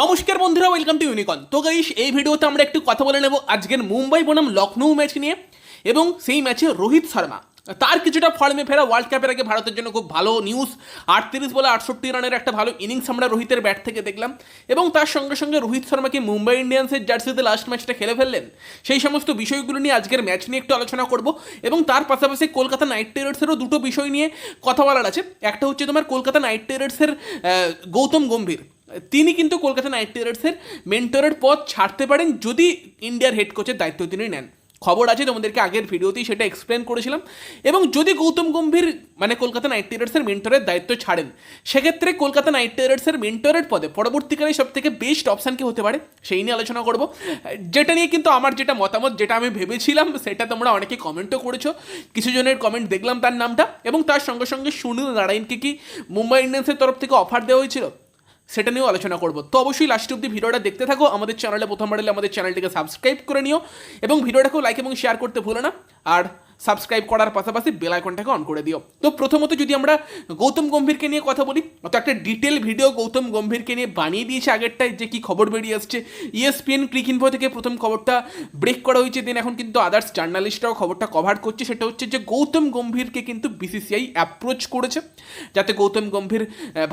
নমস্কার বন্ধুরা welcome to ইউনিকন তো গাইস এই ভিডিওতে আমরা একটু কথা বলে নেব আজকের মুম্বাই বনাম লখনৌ ম্যাচ নিয়ে এবং সেই ম্যাচে রোহিত শর্মা। তার কিছুটা ফর্মে ফেরা ওয়ার্ল্ড কাপের আগে ভারতের জন্য খুব ভালো নিউজ আটত্রিশ বলে আটষট্টি রানের একটা ভালো ইনিংস আমরা রোহিতের ব্যাট থেকে দেখলাম এবং তার সঙ্গে সঙ্গে রোহিত শর্মাকে মুম্বাই ইন্ডিয়ান্সের জার্সিতে লাস্ট ম্যাচটা খেলে ফেললেন। সেই সমস্ত বিষয়গুলো নিয়ে আজকের ম্যাচ নিয়ে একটু আলোচনা করব এবং তার পাশাপাশি কলকাতা নাইট রাইডার্সেরও দুটো বিষয় নিয়ে কথা বলার আছে। একটা হচ্ছে তোমার কলকাতা নাইট রাইডার্সের গৌতম গম্ভীর। তিনি কিন্তু কলকাতা নাইট রাইডার্সের মেন্টরের পদ ছাড়তে পারেন যদি ইন্ডিয়ার হেড কোচের দায়িত্ব তিনি নেন। খবর আছে তোমাদেরকে আগের ভিডিওতেই সেটা এক্সপ্লেন করেছিলাম। এবং যদি গৌতম গম্ভীর মানে কলকাতা নাইট রাইডার্সের মেন্টরের দায়িত্ব ছাড়েন, সেক্ষেত্রে কলকাতা নাইট রাইডার্সের মেন্টরের পদে পরবর্তীকালে সব থেকে বেস্ট অপশান কি হতে পারে, সেই নিয়ে আলোচনা করব। যেটা নিয়ে কিন্তু আমার যেটা মতামত, যেটা আমি ভেবেছিলাম, সেটা তোমরা অনেকে কমেন্টও করেছ। কিছু জনের কমেন্ট দেখলাম তার নামটা। এবং তার সঙ্গে সঙ্গে সুনীল নারায়ণকে কি মুম্বাই ইন্ডিয়ান্সের তরফ থেকে অফার দেওয়া হয়েছিল? সেটা নিয়েও আলোচনা করব। তো অবশ্যই লাস্ট অব্দি ভিডিওটা দেখতে থাকো, আমাদের চ্যানেলে প্রথমবার এলে আমাদের চ্যানেলটিকে সাবস্ক্রাইব করে নিও, এবং ভিডিওটাকেও লাইক এবং শেয়ার করতে ভুলো না। আর সাবস্ক্রাইব করার পাশাপাশি বেল আইকনটাকে অন করে দিও। তো প্রথমত যদি আমরা গৌতম গম্ভীরকে নিয়ে কথা বলি তো একটা ডিটেল ভিডিও গৌতম গম্ভীরকে নিয়ে বানিয়ে দিয়েছে আগেরটায় যে কি খবর বেরিয়ে আসছে। ইএসপিএন ক্রিক ইনফো থেকে প্রথম খবরটা ব্রেক করা হয়েছে দেন এখন কিন্তু আদার্স জার্নালিস্টরাও খবরটা কভার করছে। সেটা হচ্ছে যে গৌতম গম্ভীরকে কিন্তু বিসিসিআই অ্যাপ্রোচ করেছে, যাতে গৌতম গম্ভীর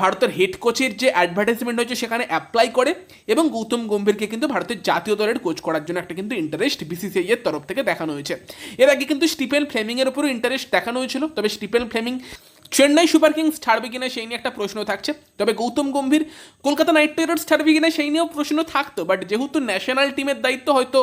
ভারতের হেড কোচের যে অ্যাডভার্টাইজমেন্ট হয়েছে সেখানে অ্যাপ্লাই করে এবং গৌতম গম্ভীরকে কিন্তু ভারতের জাতীয় দলের কোচ করার জন্য একটা কিন্তু ইন্টারেস্ট বিসিসিআই এর তরফ থেকে দেখানো হয়েছে। এর আগে কিন্তু স্টিফেন ফ্লেমিংয়ের উপরও ইন্টারেস্ট দেখানো হয়েছিল। তবে Stephen Fleming Chennai Super Kings ছাড়বে কিনা সেই নিয়ে একটা প্রশ্ন থাকছে। তবে গৌতম গম্ভীর কলকাতা নাইট রাইডার্স ছাড়বে কিনা সেই নিয়েও প্রশ্ন থাকতো বাট যেহেতু ন্যাশনাল টিমের দায়িত্ব হয়তো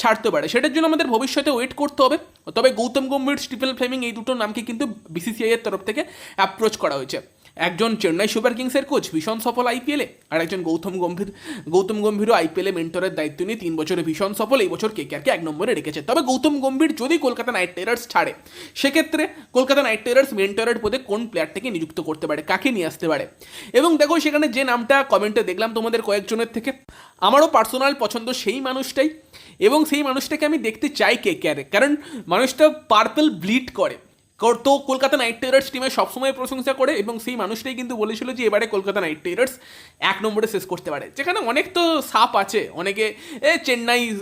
ছাড়তে পারে, সেটার জন্য আমাদের ভবিষ্যতে ওয়েট করতে হবে। তবে গৌতম গম্ভীর স্টিপেল ফ্লেমিং এই দুটো নামকে কিন্তু বিসিসিআই এর তরফ থেকে অ্যাপ্রোচ করা হয়েছে। একজন চেন্নাই সুপার কিংসের কোচ, ভীষণ সফল আইপিএলে আর একজন গৌতম গম্ভীর, গৌতম গম্ভীরও আইপিএলে মেন্টরের দায়িত্ব নিয়ে তিন বছরে ভীষণ সফল, এই বছর কে কেকেআরকে এক নম্বরে রেখেছে। তবে গৌতম গম্ভীর যদি কলকাতা নাইট রাইডার্স ছাড়ে, সেক্ষেত্রে কলকাতা নাইট রাইডার্স মেন্টরের পদে কোন প্লেয়ারটাকে নিযুক্ত করতে পারে, কাকে নিয়ে আসতে পারে? এবং দেখো, সেখানে যে নামটা কমেন্টে দেখলাম তোমাদের কয়েকজনের থেকে, আমারও পার্সোনাল পছন্দ সেই মানুষটাই, এবং সেই মানুষটাকে আমি দেখতে চাই কে কেয়ারে কারণ মানুষটা পার্পল ব্লিড কর- তো কলকাতা নাইট রাইডার্স টিমের সবসময় প্রশংসা করে এবং সেই মানুষটাই কিন্তু বলেছিল যে এবারে কলকাতা নাইট রাইডার্স এক নম্বরে শেষ করতে পারে। যেখানে অনেক তো সাপ আছে, অনেকে, এ, চেন্নাই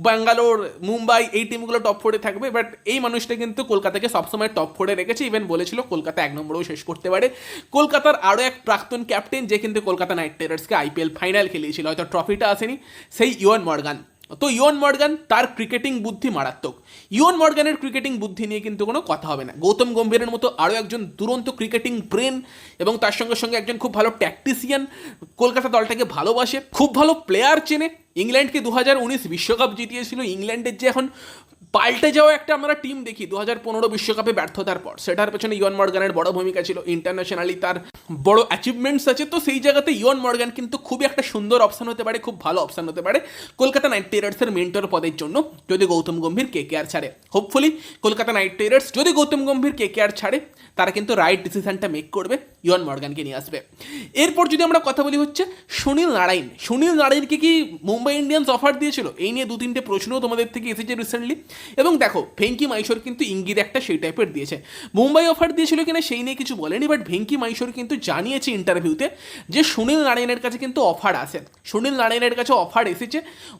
ব্যাঙ্গালোর মুম্বাই এই টিমগুলো টপ ফোরে থাকবে বাট এই মানুষটা কিন্তু কলকাতাকে সবসময় টপ ফোরে রেখেছে। ইভেন বলেছিল কলকাতা এক নম্বরেও শেষ করতে পারে। কলকাতার আরও এক প্রাক্তন ক্যাপ্টেন যে কিন্তু কলকাতা নাইট রাইডার্সকে আইপিএল ফাইনাল খেলিয়েছিল, হয়তো ট্রফিটা আসেনি, সেই ইওয়ান মর্গান। তো ইয়ন মর্গান তার ক্রিকেটিং বুদ্ধি মারাত্মক। ইয়ন মর্গানের ক্রিকেটিং বুদ্ধি নিয়ে কিন্তু কোনো কথা হবে না। গৌতম গম্ভীরের মতো আরও একজন দুরন্ত ক্রিকেটিং ব্রেন এবং তার সঙ্গে সঙ্গে একজন খুব ভালো ট্যাকটিসিয়ান কলকাতা দলটাকে ভালোবাসে, খুব ভালো প্লেয়ার চেনে। ইংল্যান্ডকে দু হাজার উনিশ বিশ্বকাপ জিতিয়েছিল। ইংল্যান্ডের যে এখন পাল্টে যাওয়া একটা আমরা টিম দেখি দু হাজার পনেরো বিশ্বকাপে ব্যর্থতার পর। সেটার পেছনে ইয়ন মর্গানের বড় ভূমিকা ছিল। ইন্টারন্যাশনালি তার বড় অ্যাচিভমেন্টস আছে। তো সেই জায়গাতে ইয়ন মর্গান কিন্তু খুবই একটা সুন্দর অপশন হতে পারে, খুব ভালো অপশন হতে পারে কলকাতা নাইট রাইডার্সের মেন্টর পদের জন্য, যদি গৌতম গম্ভীর কে কে আর ছাড়ে। হোপফুলি কলকাতা নাইট রাইডার্স যদি গৌতম গম্ভীর কে কে আর ছাড়ে, তারা কিন্তু রাইট ডিসিশনটা মেক করবে ইয়ন মর্গানকে নিয়ে আসবে। এরপর যদি আমরা কথা বলি হচ্ছে সুনীল নারায়ণ। সুনীল নারায়ণকে কি মুম্বাই ইন্ডিয়ান্স অফার দিয়েছিল? এই নিয়ে দু তিনটে প্রশ্নও তোমাদের থেকে এসেছে রিসেন্টলি এবং দেখো, ভেঙ্কি মাইশোর কিন্তু ইঙ্গিত একটা সেই টাইপের দিয়েছে। মুম্বাই অফার দিয়েছিল কিনা সেই নিয়ে কিছু বলেনি বাট ভেঙ্কি মাইশোর কিন্তু জানিয়েছে ইন্টারভিউতে যে সুনীল নারায়ণের কাছে কিন্তু অফার আছে। সুনীল নারায়ণের কাছে অফার এসেছে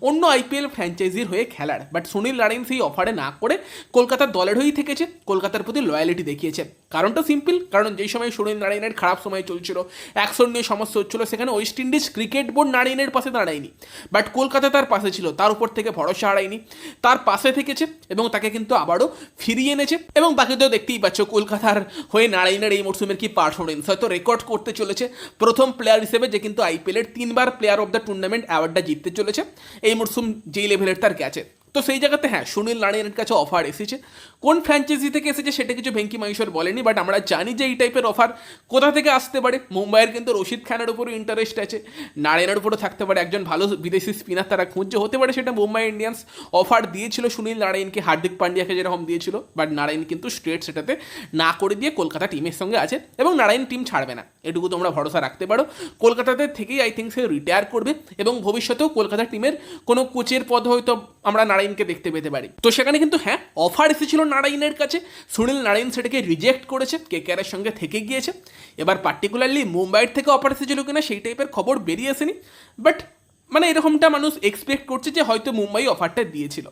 অন্য আইপিএল ফ্র্যাঞ্চাইজির হয়ে খেলার বাট সুনীল নারায়ণ সেই অফারে না করে কলকাতার দলের হয়েই থেকেছে, কলকাতার প্রতি লয়ালিটি দেখিয়েছে। কারণটা সিম্পল কারণ যেই সময় সুনীল নারায়ণের খারাপ সময় চলছিল অ্যাকশন নিয়ে সমস্যা হচ্ছিল, সেখানে ওয়েস্ট ইন্ডিজ ক্রিকেট বোর্ড নারায়ণের পাশে দাঁড়ায়নি। বাট কলকাতা তার পাশে ছিল, তার উপর থেকে ভরসা হারায়নি। তার পাশে থেকেছে এবং তাকে কিন্তু আবারও ফিরিয়ে এনেছে। এবং বাকি তো দেখতেই পাচ্ছ কলকাতার হয়ে নারায়ণের এই মরসুমের কি পারফরমেন্স হয়তো রেকর্ড করতে চলেছে প্রথম প্লেয়ার হিসেবে, যে কিন্তু আইপিএলের তিনবার প্লেয়ার অফ দ্য টুর্নামেন্ট অ্যাওয়ার্ডটা জিততে চলেছে। এই মরসুম যেই লেভেলের তার গেছে। তো সেই জায়গাতে হ্যাঁ সুনীল নারায়ণের কাছে অফার এসেছে। কোন ফ্র্যাঞ্চাইজি থেকে এসেছে সেটা কিছু ভেঙ্কি মাইশোর বলেনি বাট আমরা জানি যে এই টাইপের অফার কোথা থেকে আসতে পারে। মুম্বাইয়ের কিন্তু রশিদ খানের উপরও ইন্টারেস্ট আছে। নারায়ণের উপরও থাকতে পারে একজন ভালো বিদেশি স্পিনার তারা খুঁজছে। হতে পারে সেটা মুম্বাই ইন্ডিয়ান্স অফার দিয়েছিল সুনীল নারায়ণকে, হার্দিক পান্ডিয়াকে যেরকম দিয়েছিল বাট নারায়ণ কিন্তু স্ট্রেট সেটাতে না করে দিয়ে কলকাতা টিমের সঙ্গে আছে এবং নারায়ণ টিম ছাড়বে না। এটুকু তোমরা ভরসা রাখতে পারো। কলকাতাতে থেকেই আই থিঙ্ক সে রিটায়ার করবে এবং ভবিষ্যতেও কলকাতা টিমের কোনো কোচের পদ হয়তো আমরা নারায়ণকে দেখতে পেতে পারি। তো সেখানে কিন্তু হ্যাঁ অফার এসেছিল নারায়ণের কাছে। সুনীল নারায়ণ সেটাকে রিজেক্ট করেছে কে কেয়ারের সঙ্গে থেকে গিয়েছে। এবার পার্টিকুলারলি মুম্বাইয়ের থেকে অফার এসেছিল কিনা সেই টাইপের খবর বেরিয়ে আসেনি। বাট মানে এরকমটা মানুষ এক্সপেক্ট করছে যে হয়তো মুম্বাই অফারটা দিয়েছিল।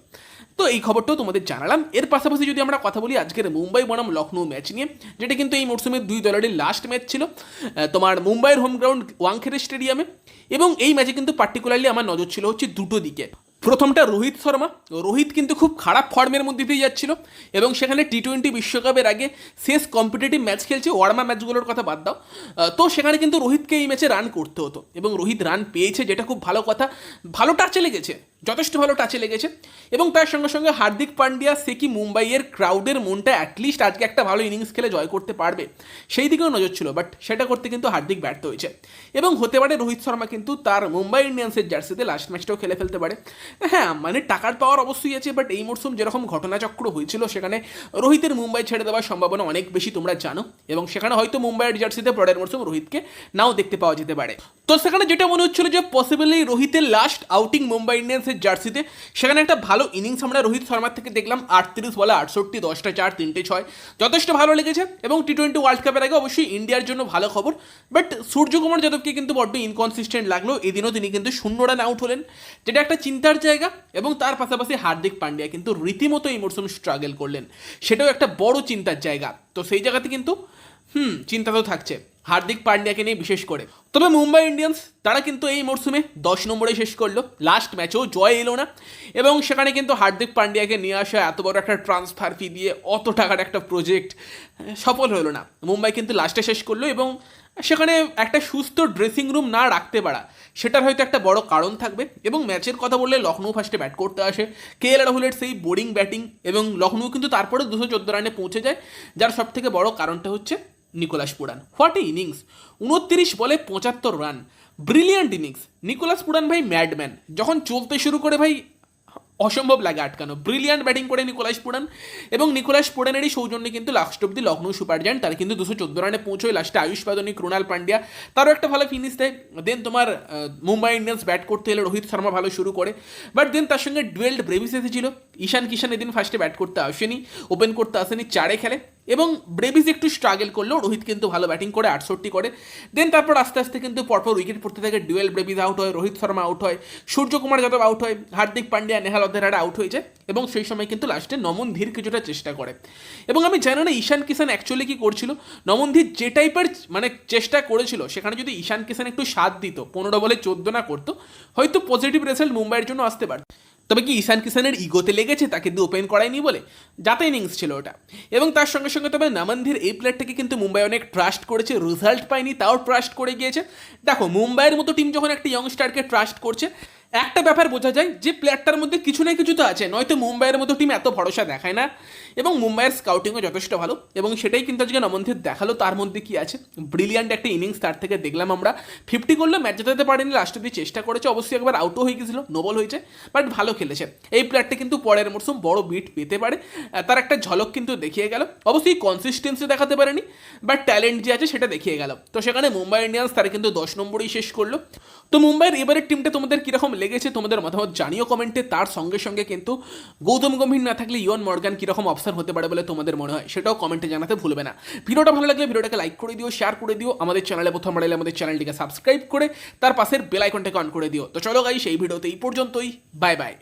তো এই খবরটাও তোমাদের জানালাম। এর পাশাপাশি যদি আমরা কথা বলি, আজকের মুম্বাই বনাম লখনৌ ম্যাচ নিয়ে, যেটা কিন্তু এই মরশুমের দুই দলেরই লাস্ট ম্যাচ ছিল। তোমার মুম্বাইয়ের হোম গ্রাউন্ড ওয়াংখেড়ে স্টেডিয়ামে এবং এই ম্যাচে কিন্তু পার্টিকুলারলি আমার নজর ছিল হচ্ছে দুটো দিকে। প্রথমটা রোহিত শর্মা। রোহিত কিন্তু খুব খারাপ ফর্মের মধ্যে দিয়ে যাচ্ছিল এবং সেখানে টি টোয়েন্টি বিশ্বকাপের আগে শেষ কম্পিটিটিভ ম্যাচ খেলছে ওয়ার্মা ম্যাচগুলোর কথা বাদ দাও। তো সেখানে কিন্তু রোহিতকে এই ম্যাচে রান করতে হতো এবং রোহিত রান পেয়েছে, যেটা খুব ভালো কথা। ভালো টাচে লেগেছে। যথেষ্ট ভালো টাচে লেগেছে। এবং তার সঙ্গে সঙ্গে হার্দিক পান্ডিয়া সে কি মুম্বাইয়ের ক্রাউডের মনটা অ্যাটলিস্ট আজকে একটা ভালো ইনিংস খেলে জয় করতে পারবে। সেই দিকেও নজর ছিল বাট সেটা করতে কিন্তু হার্দিক ব্যর্থ হয়েছে। এবং হতে পারে রোহিত শর্মা কিন্তু তার মুম্বাই ইন্ডিয়ান্সের জার্সিতে লাস্ট ম্যাচটাও খেলে ফেলতে পারে। হ্যাঁ মানে টাকার পাওয়ার অবশ্যই আছে বাট এই মরশুম যেরকম ঘটনাচক্র হয়েছিল, সেখানে রোহিতের মুম্বাই ছেড়ে দেওয়ার সম্ভাবনা অনেক বেশি তোমরা জানো। এবং সেখানে হয়তো মুম্বাইয়ের জার্সিতে পরের মরশুম রোহিতকে নাও দেখতে পাওয়া যেতে পারে। তো সেখানে যেটা মনে হচ্ছিল যে পসিবলি রোহিতের লাস্ট আউটিং মুম্বাই ইন্ডিয়ান্সের জার্সিতে। সেখানে একটা ভালো ইনিংস আমরা রোহিত শর্মার থেকে দেখলাম, আটত্রিশ বলে আটষট্টি, দশটা চার, তিনটে ছয়। যথেষ্ট ভালো লেগেছে এবং টি টোয়েন্টি ওয়ার্ল্ড কাপের আগে অবশ্যই ইন্ডিয়ার জন্য ভালো খবর। বাট সূর্যকুমার যাদবকে কিন্তু বড্ড ইনকনসিস্টেন্ট লাগল। এদিনও তিনি কিন্তু শূন্য রান আউট হলেন, যেটা একটা চিন্তার জায়গা এবং তার পাশাপাশি হার্দিক পান্ডিয়া কিন্তু রীতিমতো এই মরশুম স্ট্রাগল করলেন। সেটাও একটা বড় চিন্তার জায়গা। তো সেই জায়গাতে কিন্তু, হুম, চিন্তা তো থাকছে। হার্দিক পান্ডিয়াকে নিয়ে বিশেষ করে। তবে মুম্বাই ইন্ডিয়ান্স, তারা কিন্তু এই মরশুমে দশ নম্বরে শেষ করল। লাস্ট ম্যাচেও জয় এলো না। এবং সেখানে কিন্তু হার্দিক পান্ডিয়াকে নিয়ে আসা এত বড় একটা ট্রান্সফার ফি দিয়ে অত টাকার একটা প্রজেক্ট সফল হলো না। মুম্বাই কিন্তু লাস্টে শেষ করল এবং সেখানে একটা সুস্থ ড্রেসিং রুম না রাখতে পারা, সেটার হয়তো একটা বড় কারণ থাকবে। এবং ম্যাচের কথা বললে লখনৌ ফার্স্টে ব্যাট করতে আসে। কে এল রাহুলের সেই বোরিং ব্যাটিং এবং লখনৌ কিন্তু তারপরে দুশো চোদ্দ রানে পৌঁছে যায়। যার সব থেকে বড় কারণটা হচ্ছে Nicholas Pooran. What a innings উনত্রিশ বলে পঁচাত্তর run brilliant innings Nicholas Pooran ভাই ম্যাডম্যান যখন চলতে শুরু করে ভাই, অসম্ভব লাগে আটকানো। ব্রিলিয়ান্ট ব্যাটিং করে নিকোলাস পুরান। এবং নিকোলাস পুরানেরই সৌজন্যে কিন্তু লাস্ট অব্দি লখনৌ সুপার জায়ান্ট তার কিন্তু দুশো চোদ্দ রানে পৌঁছয়। লাস্টে আয়ুষ বাদনী ক্রুণাল পান্ডিয়া। তারও একটা ভালো ফিনিশ দেয়। দেন তোমার মুম্বাই ইন্ডিয়ান্স ব্যাট করতে এলে রোহিত শর্মা ভালো শুরু করে। বাট দেন তার সঙ্গে ডুয়েল্ড ব্রেভিস এসেছিল ঈশান কিষান এদিন ফার্স্টে ব্যাট করতে আসেনি। ওপেন করতে আসেনি, চারে খেলে। এবং ব্রেভিস একটু স্ট্রাগল করলেও রোহিত কিন্তু ভালো ব্যাটিং করে, আটষট্টি করে। দেন তারপর আস্তে আস্তে কিন্তু পরপর উইকেট পড়তে থাকে। ডুয়েল ব্রেভিস আউট হয়, রোহিত শর্মা আউট হয়, সূর্যকুমার যাদব আউট হয়, হার্দিক পান্ডিয়া নেহাল অধ্যেরারা আউট হয়ে যায় এবং সেই সময় কিন্তু লাস্টে নমন ধীর কিছুটা চেষ্টা করে। এবং আমি জানি না, ঈশান কিষান অ্যাকচুয়ালি কি করছিল? নমন ধীর যে টাইপের মানে চেষ্টা করেছিল, সেখানে যদি ঈশান কিষান একটু সাথ দিত, পনেরো বলে চোদ্দ না করতো, হয়তো পজিটিভ রেজাল্ট মুম্বাইয়ের জন্য আসতে পারত। তবে কি ঈশান কিষানের ইগোতে লেগেছে তাকে দিয়ে ওপেন করায়নি বলে? যাতে ইনিংস ছিল ওটা। এবং তার সঙ্গে সঙ্গে তবে নামানধির এই প্লেয়ারটাকে কিন্তু মুম্বাই অনেক ট্রাস্ট করেছে রেজাল্ট পায়নি, তাও ট্রাস্ট করে গিয়েছে। দেখো, মুম্বাইয়ের মতো টিম যখন একটা ইয়ংস্টারকে ট্রাস্ট করছে একটা ব্যাপার বোঝা যায়, যে প্লেয়ারটার মধ্যে কিছু না কিছু তো আছে। নয়তো মুম্বাইয়ের মতো টিম এত ভরসা দেখায় না। এবং মুম্বাইয়ের স্কাউটিংও যথেষ্ট ভালো। এবং সেটাই কিন্তু আজকে নমনধীর দেখাল। তার মধ্যে কি আছে? ব্রিলিয়ান্ট একটা ইনিংস তার থেকে দেখলাম আমরা। ফিফটি করলে ম্যাচ জেতাতে পারেনি লাস্ট অব্দি চেষ্টা করেছে। অবশ্যই একবার আউটও হয়ে গেছিল নোবল হয়েছে বাট ভালো খেলেছে। এই প্লেয়ারটা কিন্তু পরের মরশুম বড় বিট পেতে পারে। তার একটা ঝলক কিন্তু দেখিয়ে গেল। অবশ্যই কনসিস্টেন্সি দেখাতে পারেনি বাট ট্যালেন্ট যে আছে সেটা দেখিয়ে গেল। তো সেখানে মুম্বাই ইন্ডিয়ান্স তারা কিন্তু দশ নম্বরেই শেষ করল। তো মুম্বাইয়ের এবারের টিমটা তোমাদের কীরকম লেগেছে তোমাদের মতামত জানিও কমেন্টে তার সঙ্গে সঙ্গে কিন্তু গৌতম গম্ভীর না থাকলে ইয়ন মর্গান কীরকম অপশন হতে পারে বলে তোমাদের মনে হয় সেটাও কমেন্টে জানাতে ভুলবে না। ভিডিওটা ভালো লাগলে ভিডিওটাকে লাইক করে দিও শেয়ার করে দিও, আমাদের চ্যানেলে প্রথম বাড়াইলে আমাদের চ্যানেলটিকে সাবস্ক্রাইব করে তার পাশের বেল আইকনটাকে অন করে দিও। তো চলো গাই সেই ভিডিওতে এই পর্যন্তই। Bye bye